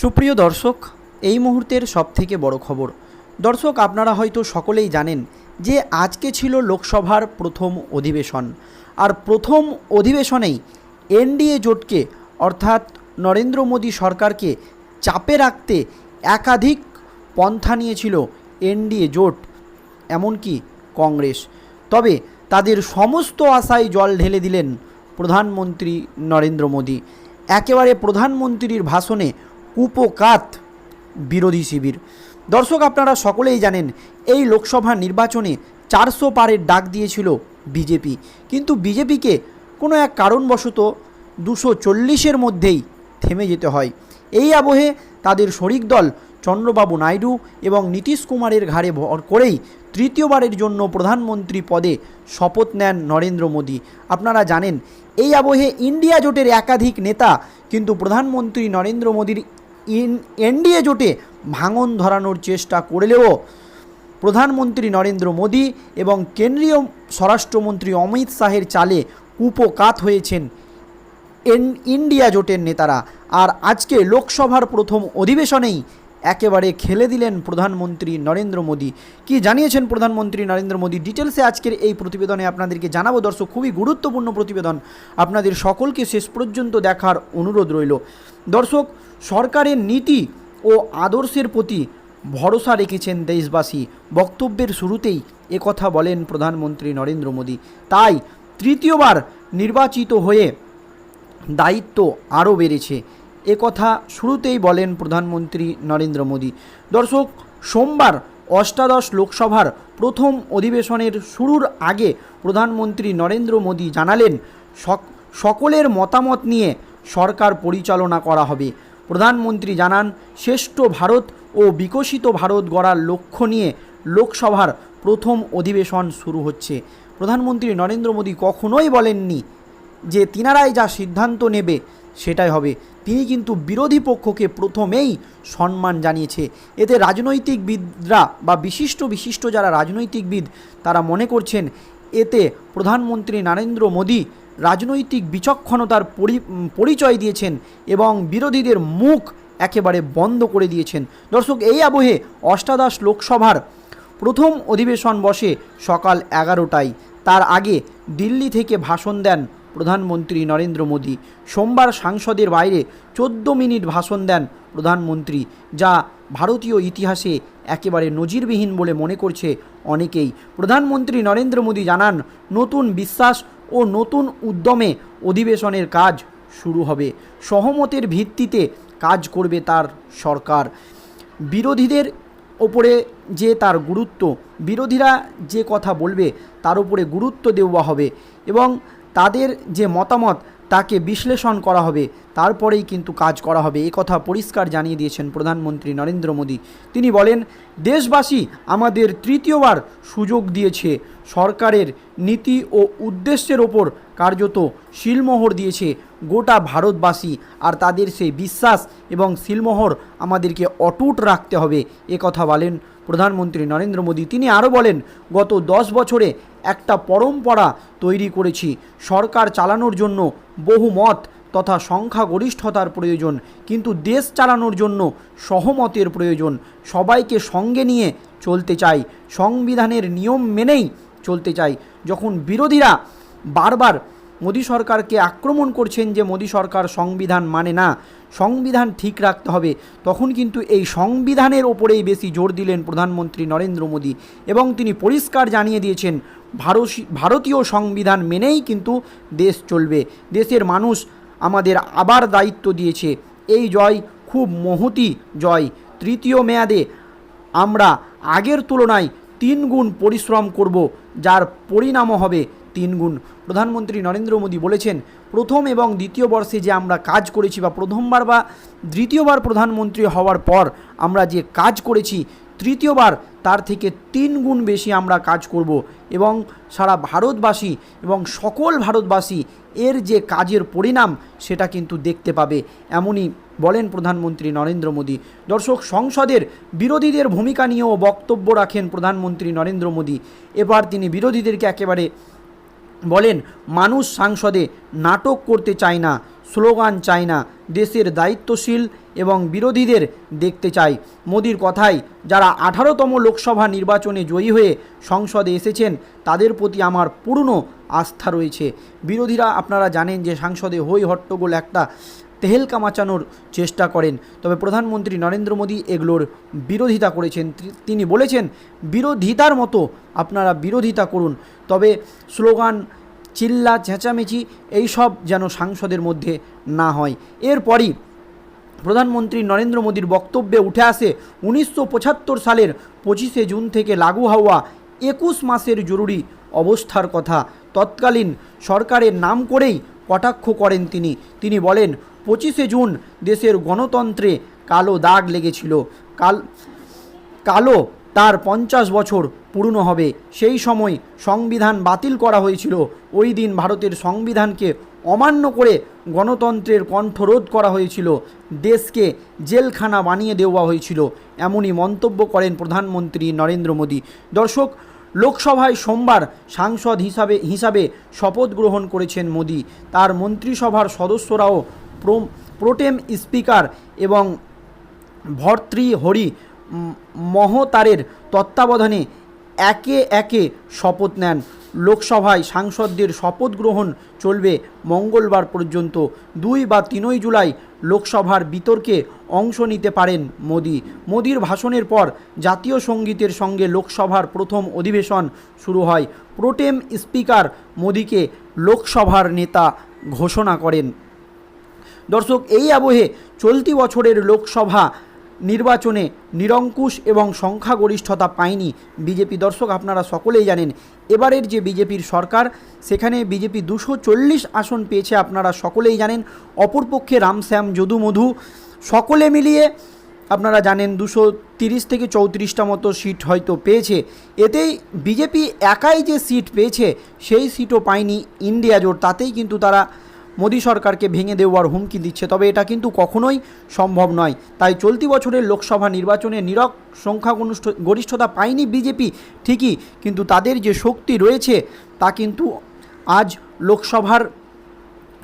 সুপ্রিয় দর্শক, এই মুহূর্তের সবথেকে বড় খবর। দর্শক, আপনারা হয়তো সকলেই জানেন যে আজকে ছিল লোকসভার প্রথম অধিবেশন। আর প্রথম অধিবেশনেই এনডিএ জোটকে, অর্থাৎ নরেন্দ্র মোদী সরকারকে চাপে রাখতে একাধিক পন্থা নিয়েছিল এনডিএ জোট, এমনকি কংগ্রেস। তবে তাদের সমস্ত আশায় জল ঢেলে দিলেন প্রধানমন্ত্রী নরেন্দ্র মোদী। একেবারে প্রধানমন্ত্রীর ভাষণে কুপকাত বিরোধী শিবির। দর্শক, আপনারা সকলেই জানেন, এই লোকসভা নির্বাচনে চারশো পারের ডাক দিয়েছিল বিজেপি। কিন্তু বিজেপিকে কোনো এক কারণবশত দুশো চল্লিশের মধ্যেই থেমে যেতে হয়। এই আবহে তাদের শরিক দল চন্দ্রবাবু নাইডু এবং নীতিশ কুমারের ঘাড়ে ভর করেই তৃতীয়বারের জন্য প্রধানমন্ত্রী পদে শপথ নেন নরেন্দ্র মোদী। আপনারা জানেন, এই আবহে ইন্ডিয়া জোটের একাধিক নেতা কিন্তু প্রধানমন্ত্রী নরেন্দ্র মোদীর এনডিএ জোটে ভাঙন ধরানোর চেষ্টা করলেও প্রধানমন্ত্রী নরেন্দ্র মোদী এবং কেন্দ্রীয় স্বরাষ্ট্রমন্ত্রী অমিত শাহের চালে উপকাত হয়েছেন এন ইন্ডিয়া জোটের নেতারা। আর আজকে লোকসভার প্রথম অধিবেশনেই একেবারে খেলে দিলেন প্রধানমন্ত্রী নরেন্দ্র মোদী। কি জানিয়েছেন প্রধানমন্ত্রী নরেন্দ্র মোদী? ডিটেলসে আজকের এই প্রতিবেদনে আপনাদেরকে জানাব। দর্শক, খুবই গুরুত্বপূর্ণ প্রতিবেদন। আপনাদের সকলকে শেষ পর্যন্ত দেখার অনুরোধ রইল। দর্শক, সরকারের নীতি ও আদর্শের প্রতি ভরসা রেখেছেন দেশবাসী। বক্তব্যের শুরুতেই একথা বলেন প্রধানমন্ত্রী নরেন্দ্র মোদী। তাই তৃতীয়বার নির্বাচিত হয়ে দায়িত্ব আরও বেড়েছে। এ কথা শুরুতেই বলেন প্রধানমন্ত্রী নরেন্দ্র মোদী। দর্শক, সোমবার অষ্টাদশ লোকসভার প্রথম অধিবেশনের শুরুর আগে প্রধানমন্ত্রী নরেন্দ্র মোদী জানালেন, সক- সকলের মতামত নিয়ে সরকার পরিচালনা করা হবে। প্রধানমন্ত্রী জানান, শ্রেষ্ঠ ভারত ও বিকশিত ভারত গড়ার লক্ষ্য নিয়ে লোকসভার প্রথম অধিবেশন শুরু হচ্ছে। প্রধানমন্ত্রী নরেন্দ্র মোদী কখনোই বলেননি যে তিনারাই যা সিদ্ধান্ত নেবে সেটাই হবে। তিনি কিন্তু বিরোধী পক্ষকে প্রথমেই সম্মান জানিয়েছে। এতে রাজনৈতিকবিদরা বা বিশিষ্ট বিশিষ্ট যারা রাজনৈতিকবিদ, তারা মনে করছেন, এতে প্রধানমন্ত্রী নরেন্দ্র মোদী রাজনৈতিক বিচক্ষণতার পরি- পরিচয় দিয়েছেন এবং বিরোধীদের মুখ একেবারে বন্ধ করে দিয়েছেন। দর্শক, এই আবহে অষ্টাদশ লোকসভার প্রথম অধিবেশন বসে সকাল এগারোটায়। তার আগে দিল্লি থেকে ভাষণ দেন প্রধানমন্ত্রী নরেন্দ্র মোদী। সোমবার সাংসদের বাইরে চোদ্দ মিনিট ভাষণ দেন প্রধানমন্ত্রী, যা ভারতীয় ইতিহাসে একেবারে নজিরবিহীন বলে মনে করছে অনেকেই। প্রধানমন্ত্রী নরেন্দ্র মোদী জানান, নতুন বিশ্বাস ও নতুন উদ্যমে অধিবেশনের কাজ শুরু হবে। সহমতের ভিত্তিতে কাজ করবে তার সরকার। বিরোধীদের ওপরে যে তার গুরুত্ব, বিরোধীরা যে কথা বলবে তার উপরে গুরুত্ব দেওয়া হবে এবং তাদের যে মতামত, তাকে বিশ্লেষণ করা হবে। তারপরেই কিন্তু কাজ করা হবে। এ কথা পরিষ্কার জানিয়ে দিয়েছেন প্রধানমন্ত্রী নরেন্দ্র মোদী। তিনি বলেন, দেশবাসী আমাদের তৃতীয়বার সুযোগ দিয়েছে। সরকারের নীতি ও উদ্দেশ্যের ওপর কার্যত শিলমোহর দিয়েছে গোটা ভারতবাসী। আর তাদের সেই বিশ্বাস এবং শিলমোহর আমাদেরকে অটুট রাখতে হবে। এ কথা বলেন প্রধানমন্ত্রী নরেন্দ্র মোদী, তিনি আরও বলেন, গত দশ বছরে একটা পরম্পরা তৈরি করেছি, সরকার চালানোর জন্য বহু মত তথা সংখ্যাগরিষ্ঠতার প্রয়োজন, কিন্তু দেশ চালানোর জন্য সহমতের প্রয়োজন, সবাইকে সঙ্গে নিয়ে চলতে চাই, সংবিধানের নিয়ম মেনেই চলতে চাই। যখন বিরোধীরা বারবার মোদী সরকারকে আক্রমণ করছেন যে মোদী সরকার সংবিধান মানে না সংবিধান ঠিক রাখতে হবে। তখন কিন্তু এই সংবিধানের ওপরেই বেশি জোর দিলেন প্রধানমন্ত্রী নরেন্দ্র মোদী এবং তিনি পরিষ্কার জানিয়ে দিয়েছেন ভারতীয় সংবিধান মেনেই কিন্তু দেশ চলবে। দেশের মানুষ আমাদের আবার দায়িত্ব দিয়েছে। এই জয় খুব মহতি জয়। তৃতীয় মেয়াদে আমরা আগের তুলনায় তিন গুণ পরিশ্রম করব, যার পরিণামও হবে তিন গুণ। প্রধানমন্ত্রী নরেন্দ্র মোদী বলেছেন, প্রথম এবং দ্বিতীয় বর্ষে যে আমরা কাজ করেছি বা প্রথমবার বা দ্বিতীয়বার প্রধানমন্ত্রী হওয়ার পর আমরা যে কাজ করেছি, তৃতীয়বার তার থেকে তিন গুণ বেশি আমরা কাজ করব এবং সারা ভারতবাসী এবং সকল ভারতবাসী এর যে কাজের পরিণাম সেটা কিন্তু দেখতে পাবে। এমনই বলেন প্রধানমন্ত্রী নরেন্দ্র মোদী। দর্শক, সংসদের বিরোধীদের ভূমিকা নিয়েও বক্তব্য রাখেন প্রধানমন্ত্রী নরেন্দ্র মোদী। এবার তিনি বিরোধীদেরকে একেবারে বলেন মানুষ সাংসদে নাটক করতে চায় না স্লোগান চায় না দেশের দায়িত্বশীল এবং বিরোধীদের দেখতে চাই। মোদির কথায়, যারা আঠারোতম লোকসভা নির্বাচনে জয়ী হয়ে সংসদে এসেছেন, তাদের প্রতি আমার পূর্ণ আস্থা রয়েছে। বিরোধীরা আপনারা জানেন যে সাংসদে হই হট্টগোল একটা তেহেলকা মাচানোর চেষ্টা করেন। তবে প্রধানমন্ত্রী নরেন্দ্র মোদী এগুলোর বিরোধিতা করেছেন। তিনি বলেছেন, বিরোধিতার মতো আপনারা বিরোধিতা করুন। তবে স্লোগান, চিল্লা চেঁচামেচি, এইসব যেন সাংসদের মধ্যে না হয়। এরপরই প্রধানমন্ত্রী নরেন্দ্র মোদীর বক্তব্যে উঠে আসে, উনিশশো পঁচাত্তর সালের পঁচিশে জুন থেকে লাগু হওয়া একুশ মাসের জরুরি অবস্থার কথা। তৎকালীন সরকারের নাম করেই কটাক্ষ করেন তিনি। তিনি বলেন, পঁচিশে জুন দেশের গণতন্ত্রে কালো দাগ লেগেছিল। কাল, কালো তার পঞ্চাশ বছর পূর্ণ হবে। সেই সময় সংবিধান বাতিল করা হয়েছিল। ওই দিন ভারতের সংবিধানকে অমান্য করে গণতন্ত্রের কণ্ঠরোধ করা হয়েছিল। দেশকে জেলখানা বানিয়ে দেওয়া হয়েছিল। এমনই মন্তব্য করেন প্রধানমন্ত্রী নরেন্দ্র মোদী। দর্শক, লোকসভায় সোমবার সাংসদ হিসাবে হিসাবে শপথ গ্রহণ করেছেন মোদী। তার মন্ত্রিসভার সদস্যরাও প্রো- প্রোটেম স্পিকার এবং ভর্তৃহরি মহতারের তত্ত্বাবধানে একে একে শপথ নেন। লোকসভায় সাংসদদের শপথ গ্রহণ চলবে মঙ্গলবার পর্যন্ত। দুই বা তিনই জুলাই লোকসভার বিতর্কে অংশ নিতে পারেন মোদি। মোদির ভাষণের পর জাতীয় সঙ্গীতের সঙ্গে লোকসভার প্রথম অধিবেশন শুরু হয়। প্রোটেম স্পিকার মোদিকে লোকসভার নেতা ঘোষণা করেন। দর্শক, এই আবহে চলতি বছরের লোকসভা নির্বাচনে নিরঙ্কুশ এবং সংখ্যাগরিষ্ঠতা পায়নি বিজেপি। দর্শক, আপনারা সকলেই জানেন, এবারের যে বিজেপির সরকার, সেখানে বিজেপি দুশো চল্লিশ আসন পেয়েছে, আপনারা সকলেই জানেন। অপরপক্ষে রামশ্যাম যদু মধু সকলে মিলিয়ে আপনারা জানেন দুশো তিরিশ থেকে চৌত্রিশটা মতো সিট হয়তো পেয়েছে। এতেই বিজেপি একাই যে সিট পেয়েছে, সেই সিটও পায়নি ইন্ডিয়া জোট, তাতেই কিন্তু তারা মোদী সরকারকে ভেঙে দেওয়ার হুমকি দিচ্ছে। তবে এটা কিন্তু কখনোই সম্ভব নয়। তাই চলতি বছরের লোকসভা নির্বাচনে নিরক সংখ্যাগরিষ্ঠ, গরিষ্ঠতা পায়নি বিজেপি, ঠিকই। কিন্তু তাদের যে শক্তি রয়েছে, তা কিন্তু আজ লোকসভার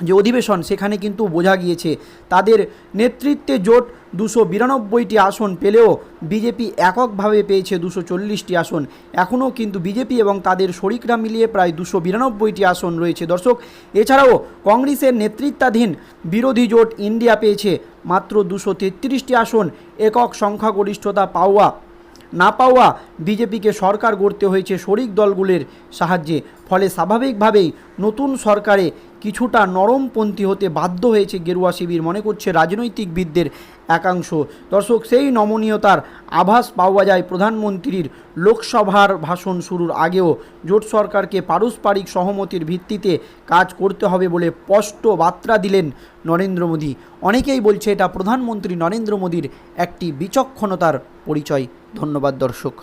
যে অধিবেশন সেখানে কিন্তু বোঝা গিয়েছে তাদের নেতৃত্বে জোট দুশো বিরানব্বইটি আসন পেলেও বিজেপি এককভাবে পেয়েছে দুশো চল্লিশটি আসন। এখনও কিন্তু বিজেপি এবং তাদের শরিকরা মিলিয়ে প্রায় দুশো বিরানব্বইটি আসন রয়েছে। দর্শক, এছাড়াও কংগ্রেসের নেতৃত্বাধীন বিরোধী জোট ইন্ডিয়া পেয়েছে মাত্র দুশো তেত্রিশটি আসন। একক সংখ্যাগরিষ্ঠতা পাওয়া, না পাওয়া বিজেপিকে সরকার গড়তে হয়েছে শরিক দলগুলির সাহায্যে। ফলে স্বাভাবিকভাবেই নতুন সরকারে কিছুটা নরমপন্থী হতে বাধ্য হয়েছে গেরুয়া শিবির, মনে করছে রাজনৈতিকবিদদের একাংশ। দর্শক, সেই নমনীয়তার আভাস পাওয়া যায় প্রধানমন্ত্রীর লোকসভার ভাষণ শুরুর আগেও। জোট সরকারকে পারস্পরিক সহমতির ভিত্তিতে কাজ করতে হবে বলে স্পষ্ট বার্তা দিলেন নরেন্দ্র মোদী। অনেকেই বলছে এটা প্রধানমন্ত্রী নরেন্দ্র মোদীর একটি বিচক্ষণতার পরিচয়। ধন্যবাদ দর্শক।